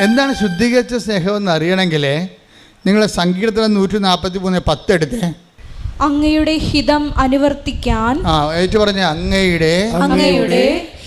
എന്താണ് ശുദ്ധീകരിച്ച സ്നേഹമെന്ന് അറിയണമെങ്കിൽ നിങ്ങൾ സങ്കീർത്തനം നൂറ്റി നാൽപ്പത്തി മൂന്ന് പത്തെടുത്തേ അങ്ങയുടെ ഹിതം അനുവർത്തിക്കാൻ ആ ഏറ്റു പറഞ്ഞ അങ്ങയുടെ അങ്ങയുടെ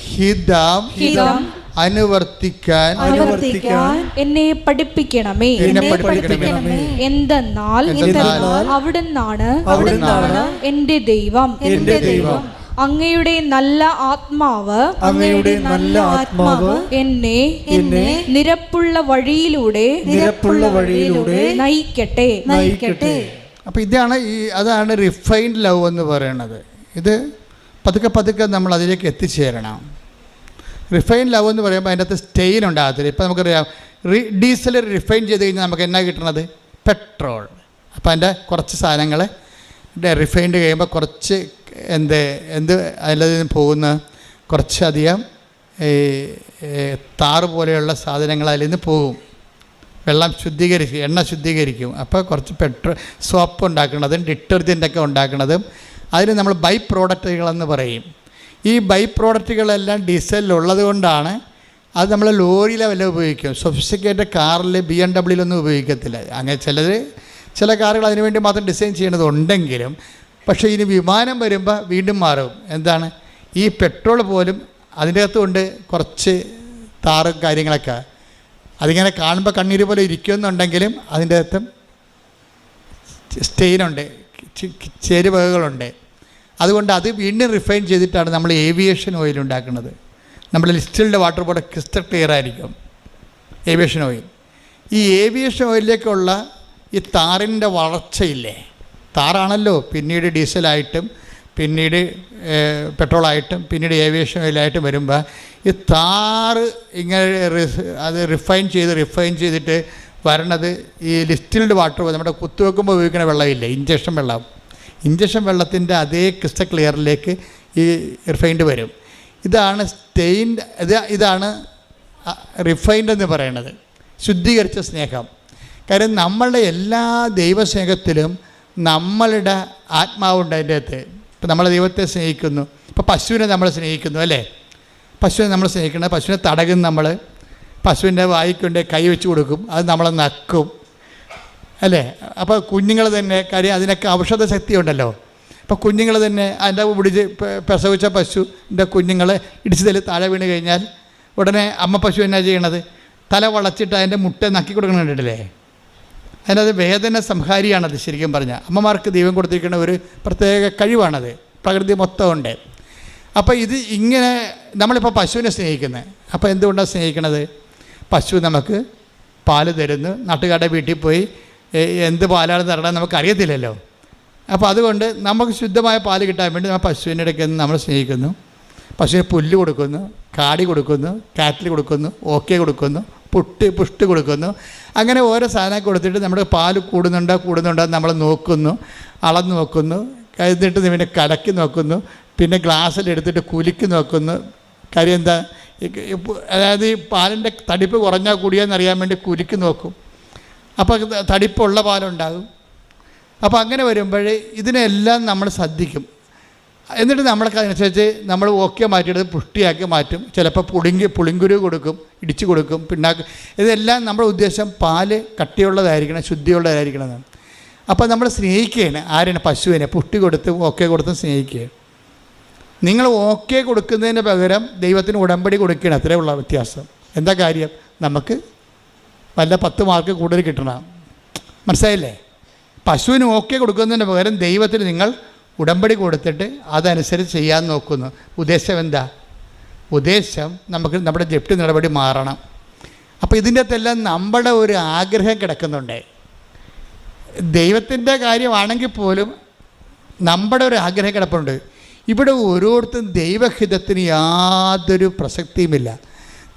ഹിതം ഹിതം അനുവർത്തിക്കാൻ അനുവർത്തിക്കാൻ എന്നെ പഠിപ്പിക്കണമേ. എന്നെ പഠിപ്പിക്കണമേ. എന്തെന്നാൽ എന്തെന്നാൽ അവിടുന്നാണ് അവിടുന്നാണ് എന്റെ ദൈവം. എന്റെ ദൈവം. അങ്ങയുടെ നല്ല ആത്മാവ് അങ്ങയുടെ നല്ല ആത്മാവ് എന്നെ എന്നെ നിരപ്പുള്ള വഴിയിലൂടെ നിരപ്പുള്ള വഴിയിലൂടെ നയിക്കട്ടെ. നയിക്കട്ടെ. അപ്പോൾ ഇതാണ് ഈ അതാണ് റിഫൈൻഡ് ലവ് എന്ന് പറയുന്നത് ഇത് പതുക്കെ പതുക്കെ നമ്മൾ അതിലേക്ക് എത്തിച്ചേരണം. റിഫൈൻഡ് ലവ് എന്ന് പറയുമ്പോൾ അതിന്റെ അകത്ത് സ്റ്റെയിൻ ഉണ്ടാകത്തില്ല. ഇപ്പം നമുക്കറിയാം റി ഡീസൽ റിഫൈൻ ചെയ്ത് കഴിഞ്ഞാൽ നമുക്ക് എന്നാ കിട്ടണത്? പെട്രോൾ അപ്പോൾ അതിന്റെ കുറച്ച് സാധനങ്ങൾ റിഫൈൻഡ് കഴിയുമ്പോൾ കുറച്ച് എന്ത് എന്ത് അതിൽ പോകുന്ന കുറച്ചധികം ഈ താറ് പോലെയുള്ള സാധനങ്ങൾ അതിൽ നിന്ന് പോകും. വെള്ളം ശുദ്ധീകരിക്കും എണ്ണ ശുദ്ധീകരിക്കും. അപ്പോൾ കുറച്ച് പെട്രോൾ സോപ്പ് ഉണ്ടാക്കുന്നതും ഡിറ്റർജന്റൊക്കെ ഉണ്ടാക്കുന്നതും അതിന് നമ്മൾ ബൈ പ്രോഡക്റ്റുകളെന്ന് പറയും. ഈ ബൈ പ്രോഡക്റ്റുകളെല്ലാം ഡീസലിലുള്ളത് കൊണ്ടാണ് അത് നമ്മൾ ലോറിയിലെ വല്ല ഉപയോഗിക്കും. സൊഫിസ്റ്റിക്കേറ്റഡ് കാറിൽ ബി എം ഡബ്ല്യൂലൊന്നും ഉപയോഗിക്കത്തില്ല. അങ്ങനെ ചിലർ ചില കാറുകൾ അതിനുവേണ്ടി മാത്രം ഡിസൈൻ ചെയ്യണതുണ്ടെങ്കിലും പക്ഷേ ഇനി വിമാനം വരുമ്പോൾ വീണ്ടും മാറും. എന്താണ്? ഈ പെട്രോൾ പോലും അതിന്റെ അകത്തുകൊണ്ട് കുറച്ച് താറും കാര്യങ്ങളൊക്കെ. അതിങ്ങനെ കാണുമ്പോൾ കണ്ണീര് പോലെ ഇരിക്കുമെന്നുണ്ടെങ്കിലും അതിന്റെ അകത്തും സ്റ്റെയിനുണ്ട് ചേരുവകകളുണ്ട് അതുകൊണ്ട് അത് വീണ്ടും റിഫൈൻ ചെയ്തിട്ടാണ് നമ്മൾ ഏവിയേഷൻ ഓയിൽ ഉണ്ടാക്കുന്നത്. നമ്മൾ ലിസ്റ്റിൽഡ് വാട്ടർ പോലെ ക്രിസ്റ്റൽ ക്ലിയർ ആയിരിക്കും ഏവിയേഷൻ ഓയിൽ. ഈ ഏവിയേഷൻ ഓയിലിലേക്കുള്ള ഈ താറിന്റെ വളർച്ചയില്ലേ? താറാണല്ലോ പിന്നീട് ഡീസലായിട്ടും പിന്നീട് പെട്രോളായിട്ടും പിന്നീട് ഏവിയേഷൻ ഓയിലായിട്ടും വരുമ്പോൾ ഈ താറ് ഇങ്ങനെ അത് റിഫൈൻ ചെയ്ത് റിഫൈൻ ചെയ്തിട്ട് വരണത് ഈ ലിസ്റ്റിൽഡ് വാട്ടർ നമ്മുടെ കുത്തുവെക്കുമ്പോൾ ഉപയോഗിക്കുന്ന വെള്ളമില്ല ഇഞ്ചക്ഷൻ വെള്ളം. ഇഞ്ചക്ഷൻ വെള്ളത്തിന്റെ അതേ ക്രിസ്റ്റൽ ക്ലിയറിലേക്ക് ഈ റിഫൈൻഡ് വരും. ഇതാണ് സ്റ്റെയിൻഡ് ഇത് ഇതാണ് റിഫൈൻഡ് എന്ന് പറയുന്നത് ശുദ്ധീകരിച്ച സ്നേഹം. കാര്യം നമ്മളുടെ എല്ലാ ദൈവസ്നേഹത്തിലും നമ്മളുടെ ആത്മാവുണ്ട് അതിന്റെ അകത്ത്. ഇപ്പം നമ്മൾ ദൈവത്തെ സ്നേഹിക്കുന്നു. ഇപ്പോൾ പശുവിനെ നമ്മൾ സ്നേഹിക്കുന്നു അല്ലേ? പശുവിനെ നമ്മൾ സ്നേഹിക്കണം. പശുവിനെ തടകും നമ്മൾ പശുവിന്റെ വായിക്കൊണ്ട് കൈ വെച്ച് കൊടുക്കും. അത് നമ്മളെ നക്കും. അല്ലേ? അപ്പോൾ കുഞ്ഞുങ്ങൾ തന്നെ കാര്യം അതിനൊക്കെ ഔഷധ ശക്തി ഉണ്ടല്ലോ അപ്പോൾ കുഞ്ഞുങ്ങൾ തന്നെ അതിന്റെ പിടിച്ച് പ്രസവിച്ച പശുവിന്റെ കുഞ്ഞുങ്ങൾ ഇടിച്ചു തല്ലി താഴെ വീണ് കഴിഞ്ഞാൽ ഉടനെ അമ്മ പശു എന്നാ ചെയ്യണത്? തല വളച്ചിട്ട് അതിന്റെ മുട്ട നക്കി കൊടുക്കണുണ്ടല്ലേ അതിനത് വേദന സംഹാരിയാണത് ശരിക്കും പറഞ്ഞാൽ അമ്മമാർക്ക് ദൈവം കൊടുത്തിരിക്കുന്ന ഒരു പ്രത്യേക കഴിവാണത്. പ്രകൃതി മൊത്തം ഉണ്ട്. അപ്പോൾ ഇത് ഇങ്ങനെ നമ്മളിപ്പോൾ പശുവിനെ സ്നേഹിക്കുന്നത് അപ്പോൾ എന്തുകൊണ്ടാണ് സ്നേഹിക്കണത്? പശു നമുക്ക് പാൽ തരുന്നു. നാട്ടുകാരുടെ വീട്ടിൽ പോയി എന്ത് പാലാണ് തരണം നമുക്ക് അറിയത്തില്ലല്ലോ. അപ്പോൾ അതുകൊണ്ട് നമുക്ക് ശുദ്ധമായ പാൽ കിട്ടാൻ വേണ്ടി നമ്മൾ പശുവിന്റെ ഇടയ്ക്ക് നമ്മൾ സ്നേഹിക്കുന്നു. പശുവിന് പുല്ല് കൊടുക്കുന്നു കാടി കൊടുക്കുന്നു കാറ്റിൽ കൊടുക്കുന്നു ഓക്കെ കൊടുക്കുന്നു. പുട്ട് പുഷ്ടി കൊടുക്കുന്നു. അങ്ങനെ ഓരോ സാധനം കൊടുത്തിട്ട് നമ്മുടെ പാൽ കൂടുന്നുണ്ടോ കൂടുന്നുണ്ടോ നമ്മൾ നോക്കുന്നു അളന്ന് നോക്കുന്നു. കഴിഞ്ഞിട്ട് പിന്നെ കലക്കി നോക്കുന്നു. പിന്നെ ഗ്ലാസ്സിൽ എടുത്തിട്ട് കുലുക്കി നോക്കുന്നു. കാര്യം എന്താ? അതായത് ഈ പാലിന്റെ തടിപ്പ് കുറഞ്ഞാൽ കൂടിയാന്നറിയാൻ വേണ്ടി കുലുക്കി നോക്കും. അപ്പോൾ തടിപ്പുള്ള പാലുണ്ടാകും. അപ്പോൾ അങ്ങനെ വരുമ്പോൾ ഇതിനെല്ലാം നമ്മൾ ശ്രദ്ധിക്കും. എന്നിട്ട് നമ്മൾക്ക് അതിനനുസരിച്ച് നമ്മൾ ഓക്കെ മാറ്റിയെടുത്ത് പുഷ്ടിയാക്കി മാറ്റും. ചിലപ്പോൾ പുളിങ്കി പുളിങ്കുരു കൊടുക്കും ഇടിച്ചു കൊടുക്കും പിണ്ണാക്ക്. ഇതെല്ലാം നമ്മുടെ ഉദ്ദേശം പാൽ കട്ടിയുള്ളതായിരിക്കണം ശുദ്ധിയുള്ളതായിരിക്കണം എന്നാണ്. അപ്പോൾ നമ്മൾ സ്നേഹിക്കുകയാണ്. ആരാണ് പശുവിനെ പുഷ്ടി കൊടുത്തും ഓക്കെ കൊടുത്തും സ്നേഹിക്കുക നിങ്ങൾ ഓക്കെ കൊടുക്കുന്നതിന് പകരം ദൈവത്തിന് ഉടമ്പടി കൊടുക്കുകയാണ്. അത്രേ ഉള്ള വ്യത്യാസം. എന്താ കാര്യം? നമുക്ക് വല്ല പത്ത് മാർക്ക് കൂടുതൽ കിട്ടണം. മനസ്സിലായില്ലേ? പശുവിന് ഓക്കെ കൊടുക്കുന്നതിന് പകരം ദൈവത്തിന് നിങ്ങൾ ഉടമ്പടി കൊടുത്തിട്ട് അതനുസരിച്ച് ചെയ്യാൻ നോക്കുന്നു. ഉദ്ദേശം എന്താ? ഉദ്ദേശം നമുക്ക് നമ്മുടെ ജപ്തി നടപടി മാറണം. അപ്പോൾ ഇതിന്റെ അകത്തെല്ലാം നമ്മുടെ ഒരു ആഗ്രഹം കിടക്കുന്നുണ്ട്. ദൈവത്തിന്റെ കാര്യമാണെങ്കിൽ പോലും നമ്മുടെ ഒരു ആഗ്രഹം കിടപ്പുണ്ട്. ഇവിടെ ഓരോരുത്തരും ദൈവഹിതത്തിന് യാതൊരു പ്രസക്തിയുമില്ല.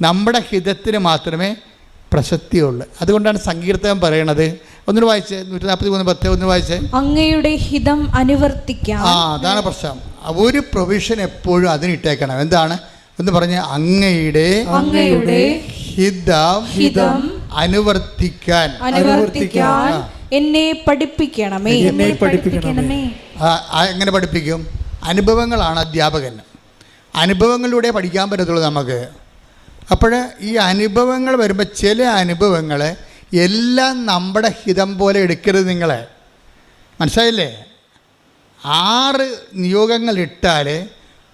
നമ്മുടെ ഹിതത്തിന് മാത്രമേ പ്രസക്തിയുള്ളൂ. അതുകൊണ്ടാണ് സങ്കീർത്തനം പറയണത് ഒന്നിന് വായിച്ചേ നൂറ്റി നാൽപ്പത്തി മൂന്ന് പത്ത് ഒന്ന് വായിച്ചേ. അങ്ങയുടെ ഹിതം അനുവർത്തിക്കാം. ആ അതാണ് പ്രശ്നം. ഒരു പ്രൊവിഷൻ എപ്പോഴും അതിനിട്ടേക്കണം. എന്താണ്? എന്ന് പറഞ്ഞ അങ്ങയുടെ അങ്ങയുടെ ഹിതം ഹിതം അനുവർത്തിക്കാൻ. അനുവർത്തിക്കാൻ എന്നെ പഠിപ്പിക്കണമേ. എന്നെ പഠിപ്പിക്കണമേ. എങ്ങനെ പഠിപ്പിക്കും? അനുഭവങ്ങളാണ് അധ്യാപകൻ അനുഭവങ്ങളിലൂടെ പഠിക്കാൻ പറ്റത്തുള്ളൂ നമുക്ക്. അപ്പോൾ ഈ അനുഭവങ്ങൾ വരുമ്പോൾ ചില അനുഭവങ്ങൾ എല്ലാം നമ്മുടെ ഹിതം പോലെ എടുക്കരുത് നിങ്ങളെ. മനസ്സിലായില്ലേ? ആറ് നിയോഗങ്ങൾ ഇട്ടാൽ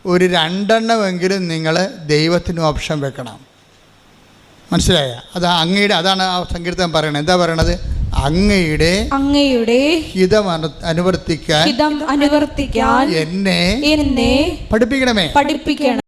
ഒരു രണ്ടെണ്ണമെങ്കിലും നിങ്ങൾ ദൈവത്തിന് ഓപ്ഷൻ വെക്കണം. മനസ്സിലായ? അത് അങ്ങയുടെ അതാണ് ആ സങ്കീർത്തനം പറയണത്. എന്താ പറയണത്? അങ്ങയുടെ അങ്ങയുടെ ഹിതം അനുവർത്തിക്കാൻ ഹിതം അനുവർത്തിക്കാൻ എന്നെ എന്നെ പഠിപ്പിക്കണമേ. പഠിപ്പിക്കണം.